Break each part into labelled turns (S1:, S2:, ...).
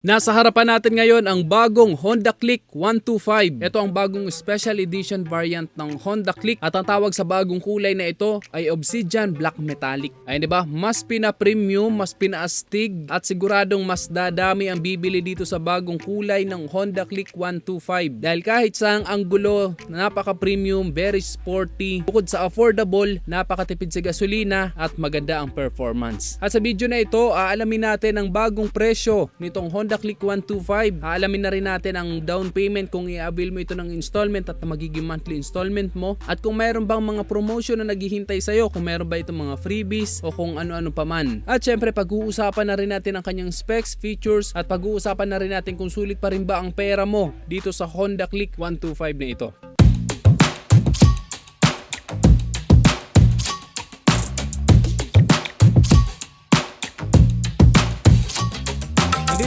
S1: Nasa harapan natin ngayon ang bagong Honda Click 125. Ito ang bagong special edition variant ng Honda Click at ang tawag sa bagong kulay na ito ay Obsidian Black Metallic. Ay 'di ba? Mas pina-premium, mas pina-astig at siguradong mas dadami ang bibili dito sa bagong kulay ng Honda Click 125. Dahil kahit sa ang anggulo, napaka-premium, very sporty, bukod sa affordable, napakatipid sa gasolina at maganda ang performance. At sa video na ito, aalamin natin ang bagong presyo nitong Honda Click 125. Aalamin na rin natin ang down payment kung i-avail mo ito ng installment at magiging monthly installment mo. At kung mayroon bang mga promotion na naghihintay sa'yo, kung mayroon ba itong mga freebies o kung ano-ano pa man. At syempre pag-uusapan na rin natin ang kanyang specs, features at pag-uusapan na rin natin kung sulit pa rin ba ang pera mo dito sa Honda Click 125 na ito.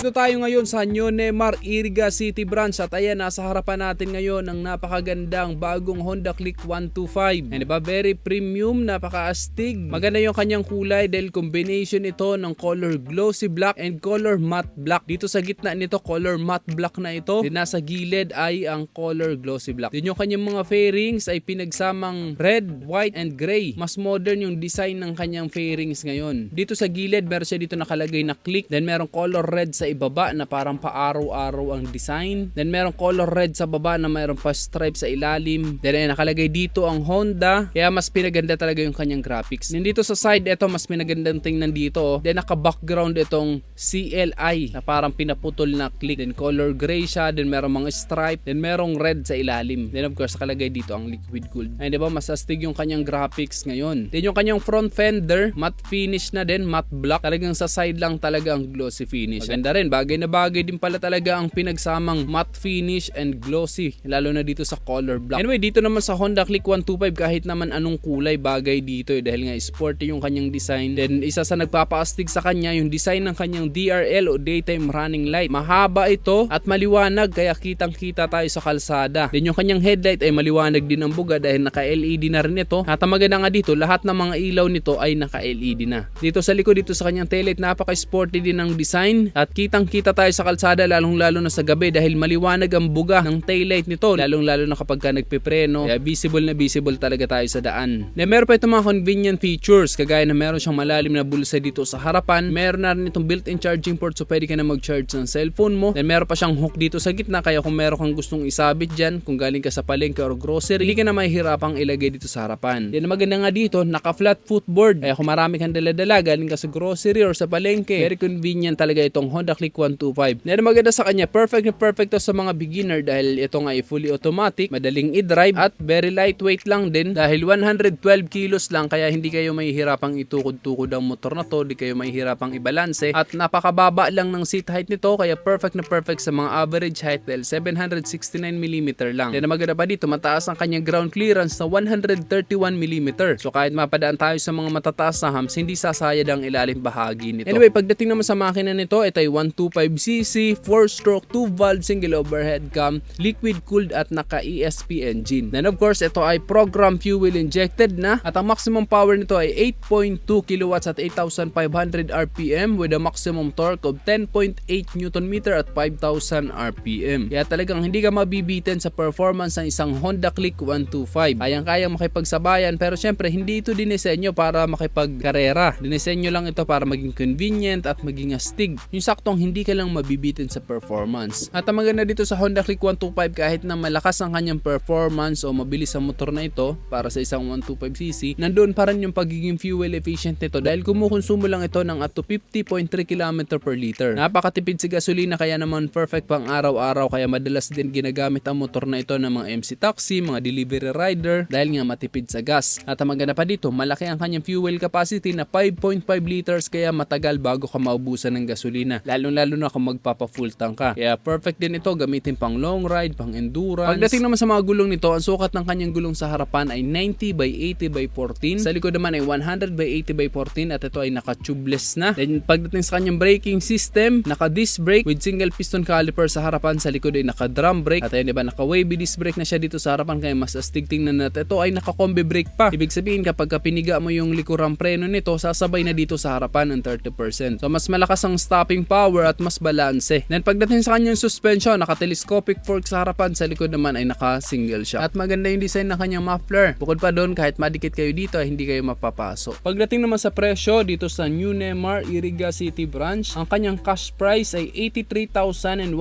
S1: Dito tayo ngayon sa Neymar Iriga City Branch at ayan nasa harapan natin ngayon ang napakagandang bagong Honda Click 125. Yan diba? Very premium, napaka-astig. Maganda yung kanyang kulay dahil combination ito ng color glossy black and color matte black. Dito sa gitna nito color matte black na ito. Din nasa gilid ay ang color glossy black. Din yung kanyang mga fairings ay pinagsamang red, white and gray. Mas modern yung design ng kanyang fairings ngayon. Dito sa gilid meron siya dito nakalagay na click. Then merong color red sa ibaba na parang paaraw-araw ang design. Then merong color red sa baba na mayroong pa stripe sa ilalim. Then ay nakalagay dito ang Honda. Kaya mas pinaganda talaga yung kanyang graphics. Then dito sa side, ito mas pinagandang tingnan dito. oh. Then naka-background itong CLI na parang pinaputol na click. Then color gray siya. Then merong mga stripe. Then merong red sa ilalim. Then of course nakalagay dito ang liquid gold. Ay di ba mas astig yung kanyang graphics ngayon. Then yung kanyang front fender, matte finish na din, matte black. Talagang sa side lang talaga ang glossy finish. Maganda rin, bagay na bagay din pala talaga ang pinagsamang matte finish and glossy. Lalo na dito sa color black. Anyway, dito naman sa Honda Click 125 kahit naman anong kulay bagay dito eh, dahil nga sporty yung kanyang design. Then isa sa nagpapaastig sa kanya yung design ng kanyang DRL o daytime running light. Mahaba ito at maliwanag kaya kitang kita tayo sa kalsada. Then yung kanyang headlight ay maliwanag din ang buga dahil naka-LED na rin ito. At ang maganda nga dito, lahat ng mga ilaw nito ay naka-LED na. Dito sa likod dito sa kanyang taillight, napaka-sporty din ang design at kitang kita tayo sa kalsada lalong lalo na sa gabi dahil maliwanag ang buga ng taillight nito lalong lalo na kapag ka nagpipreno. Kaya visible na visible talaga tayo sa daan. Na meron pa itong mga convenient features kagaya na meron siyang malalim na bulsa dito sa harapan. Meron na rin itong built-in charging port so pwede ka na mag-charge ng cellphone mo. Then meron pa siyang hook dito sa gitna kaya kung meron kang gustong isabit dyan kung galing ka sa palengke or grocery, hindi ka na mahihirapang ilagay dito sa harapan. Ang maganda nga dito, naka-flat footboard. Kaya kung marami kang dala-dala galing ka sa grocery or sa palengke, very convenient talaga itong Honda Click 125. Then ang maganda sa kanya, perfect na perfect to sa mga beginner dahil ito nga ay fully automatic, madaling i-drive at very lightweight lang din dahil 112 kilos lang kaya hindi kayo mahihirapang itukod-tukod ang motor na to, hindi kayo mahihirapang ibalanse at napakababa lang ng seat height nito kaya perfect na perfect sa mga average height dahil 769mm lang. Then maganda pa dito, mataas ang kanyang ground clearance na 131mm. So kahit mapadaan tayo sa mga matataas na humps, hindi sasayad ang ilalim bahagi nito. Anyway, pagdating naman sa makina nito, ito ay 125cc, 4-stroke, 2-valve single overhead cam, liquid cooled at naka-ESP engine. Then of course, ito ay program fuel injected na at ang maximum power nito ay 8.2 kilowatts at 8,500 RPM with a maximum torque of 10.8 Newton meter at 5,000 RPM. Kaya talagang hindi ka mabibitin sa performance ng isang Honda Click 125. Kayang-kayang makipagsabayan pero syempre hindi ito dinisenyo para makipagkarera. Dinisenyo lang ito para maging convenient at maging astig. Yung saktong hindi ka lang mabibitin sa performance. At ang maganda dito sa Honda Click 125 kahit na malakas ang kanyang performance o mabilis ang motor na ito para sa isang 125cc, nandoon pa rin yung pagiging fuel efficient nito dahil kumukonsumo lang ito ng up to 50.3 km per liter. Napakatipid sa gasolina kaya naman perfect pang araw-araw kaya madalas din ginagamit ang motor na ito ng mga MC taxi, mga delivery rider dahil nga matipid sa gas. At ang maganda pa dito, malaki ang kanyang fuel capacity na 5.5 liters kaya matagal bago ka maubusan ng gasolina. Lalo-lalo na kung magpapa-full tank ka. Kaya perfect din ito gamitin pang long ride, pang endurance. Pagdating naman sa mga gulong nito, ang sukat ng kanyang gulong sa harapan ay 90 by 80 by 14. Sa likod naman ay 100 by 80 by 14 at ito ay naka-tubeless na. Then pagdating sa kanyang braking system, naka-disc brake with single piston caliper sa harapan. Sa likod ay naka-drum brake. At ayun diba, naka-wavy disc brake na siya dito sa harapan kaya mas astig tingnan natin. Ito ay naka-combi brake pa. Ibig sabihin kapag ka piniga mo yung likurang preno nito, sasabay na dito sa harapan ng 30%. So mas malakas ang stopping power power at mas balanse. Then pagdating sa kanyang suspension, naka-telescopic fork sa harapan, sa likod naman ay naka-single shock. At maganda yung design ng kanyang muffler. Bukod pa doon, kahit madikit kayo dito, ay hindi kayo mapapasok. Pagdating naman sa presyo, dito sa New Nemar Iriga City Branch, ang kanyang cash price ay 83,150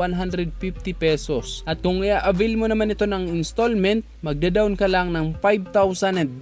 S1: pesos. At kung i-avail mo naman ito ng installment, magda-down ka lang ng 5,900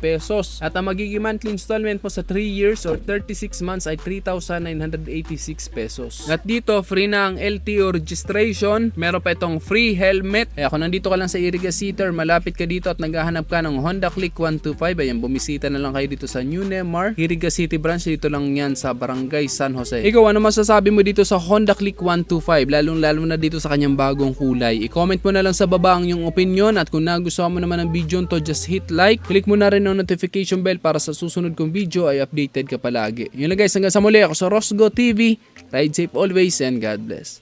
S1: pesos. At ang magiging monthly installment mo sa 3 years or 36 months ay 3,986 pesos. At dito, free na ang LTO registration. Meron pa itong free helmet. Kaya kung nandito ka lang sa Iriga or malapit ka dito at naghahanap ka ng Honda Click 125, ayan, bumisita na lang kayo dito sa New Nemar, Iriga City branch. Dito lang yan sa Barangay San Jose. Ikaw, ano masasabi mo dito sa Honda Click 125? Lalong lalo na dito sa kanyang bagong kulay. I-comment mo na lang sa baba ang iyong opinion at kung nagustuhan mo naman ang video to just hit like. Click mo na rin ang notification bell para sa susunod kong video ay updated ka palagi. Yun lang guys, hanggang sa muli ako sa Rosgo TV. Ride safe always and God bless.